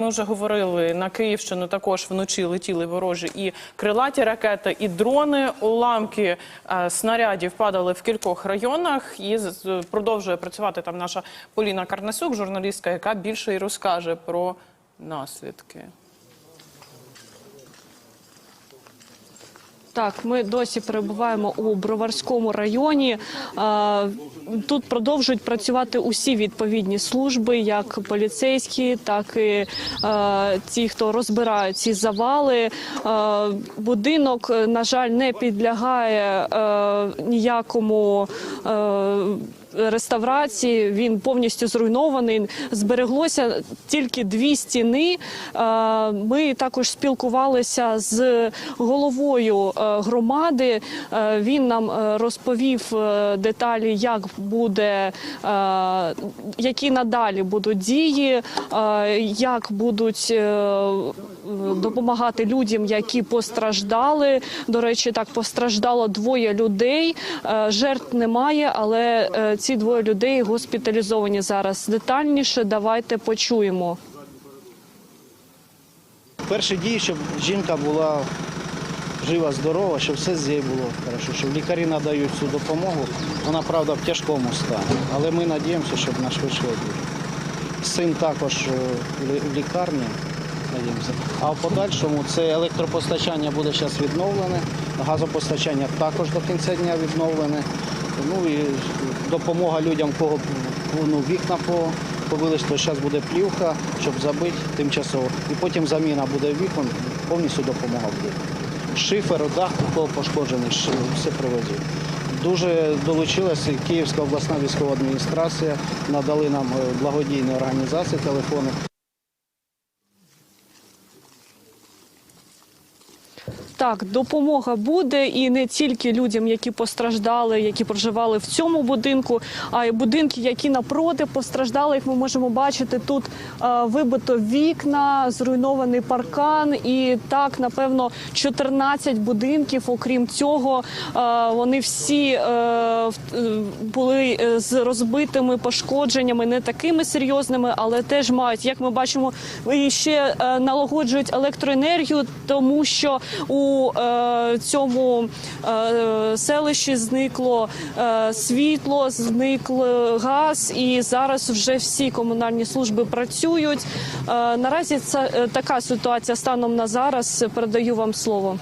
Ми вже говорили на Київщину. Також вночі летіли ворожі і крилаті ракети, і дрони. Уламки е, снарядів падали в кількох районах. І з- продовжує працювати там наша Поліна Карнасюк, журналістка, яка більше і розкаже про наслідки. Так, ми досі перебуваємо у Броварському районі. Тут продовжують працювати усі відповідні служби, як поліцейські, так і е, ті, хто розбирають ці завали. Е, Будинок, е, на жаль, не підлягає е, ніякому. Реставрації він повністю зруйнований. Збереглося тільки дві стіни. Е, Ми також спілкувалися з головою е, громади. Е, Він нам розповів деталі, як буде, які надалі будуть дії, як будуть допомагати людям, які постраждали. До речі, так постраждало двоє людей. Жертв немає, але ці двоє людей госпіталізовані зараз. Детальніше давайте почуємо. Перші дії, щоб жінка була жива, здорова, щоб все з нею було хорошо, щоб лікарі надають цю допомогу. Вона, правда, в тяжкому стані, але ми надіємося, щоб на швидше одужав. Син також е, в лікарні. Надіємося. А в подальшому це електропостачання буде зараз відновлене, газопостачання також до кінця дня відновлене. Ну і допомога людям, кого ну, вікна по- побились, то зараз буде плівка, щоб забити тимчасово. І потім заміна буде вікон, повністю допомога буде. Шифер, дах, пошкоджений, все привезуть. Дуже долучилася Київська обласна військова адміністрація, надали нам е, благодійні організації телефони. Так, допомога буде і не тільки людям, які постраждали, які проживали в цьому будинку, а й будинки, які напроти постраждали. Як ми можемо бачити, тут е, вибито вікна, зруйнований паркан, і так, напевно, 14 будинків. Окрім цього, е, вони всі е, е, були з розбитими пошкодженнями, не такими серйозними, але теж мають, як ми бачимо, ще налагоджують електроенергію, тому що у е, цьому е, селищі зникло е, світло, зникл газ, і зараз вже всі комунальні служби працюють. Наразі це така ситуація станом на зараз. Передаю вам слово.